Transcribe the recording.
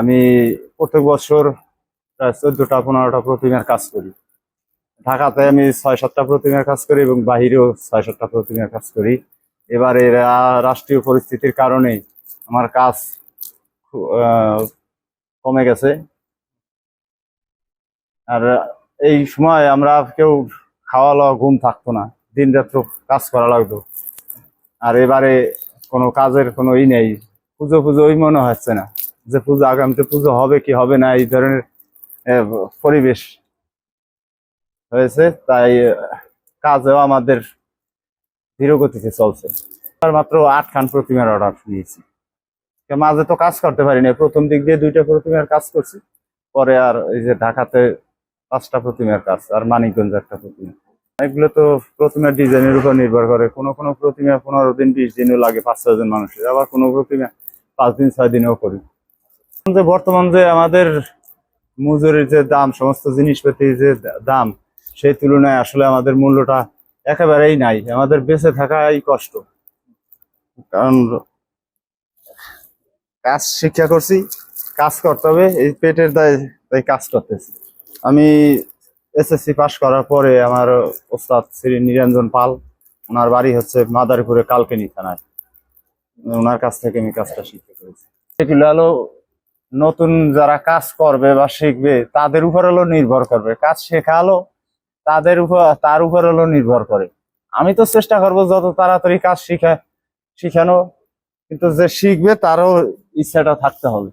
আমি প্রত্যেক বছর প্রায় চোদ্দটা, পনেরোটা প্রতিমার কাজ করি। ঢাকাতে আমি ছয় সাতটা প্রতিমার কাজ করি এবং বাহিরেও ছয় সাতটা প্রতিমার কাজ করি। এবারে রাষ্ট্রীয় পরিস্থিতির কারণে আমার কাজ কমে গেছে। আর এই সময় আমরা কেউ খাওয়া লওয়া, ঘুম থাকতো না। দিন রাত্র কাজ করা লাগতো। আর এবারে কোনো কাজের কোনো ই নেই। পুজো পুজো ওই মনে হচ্ছে না। যে পুজো, আগামীতে পুজো হবে কি হবে না, এই ধরনের পরিবেশ হয়েছে। তাই কাজেও আমাদের ধীর গতিতে চলছে মাত্র আট খান প্রতিমার অর্ডার নিয়েছি। মাঝে তো কাজ করতে পারিনি প্রথম দিক দিয়ে দুইটা প্রতিমার কাজ করছি। পরে আর এই যে ঢাকাতে পাঁচটা প্রতিমার কাজ, আর মানিকগঞ্জ একটা প্রতিমা। এগুলো তো প্রতিমার ডিজাইনের উপর নির্ভর করে। কোনো কোনো প্রতিমা পনেরো দিন, বিশ দিনও লাগে, পাঁচ, ছয় জন মানুষের। আবার কোনো প্রতিমা পাঁচ দিন, ছয় দিনেও করি। যে বর্তমান যে আমাদের মজুরির যে দাম, সমস্ত জিনিসপাতির যে দাম, সেই তুলনায় আসলে আমাদের মূল্যটা একেবারেই নাই। আমাদের বেঁচে থাকাই কষ্ট। কারণ কাজ শিক্ষা করছি, কাজ করতে হবে, এই পেটের দায়, তাই কাজ করতেছি। আমি এসএসসি পাশ করার পরে আমার ওস্তাদ শ্রী নিরঞ্জন পাল, ওনার বাড়ি হচ্ছে মাদারপুরে কালকেনি থানায়। ওনার কাছ থেকে আমি কাজটা শিখতে করেছি এগুলো নতুন যারা কাজ করবে বা শিখবে, তাদের উপর হলো নির্ভর করবে। কাজ শেখালো, তাদের উপর, তার উপর হলো নির্ভর করে। আমি তো চেষ্টা করব যত তাড়াতাড়ি কাজ শিখা, শিখানো, কিন্তু যে শিখবে তারও ইচ্ছাটা থাকতে হবে।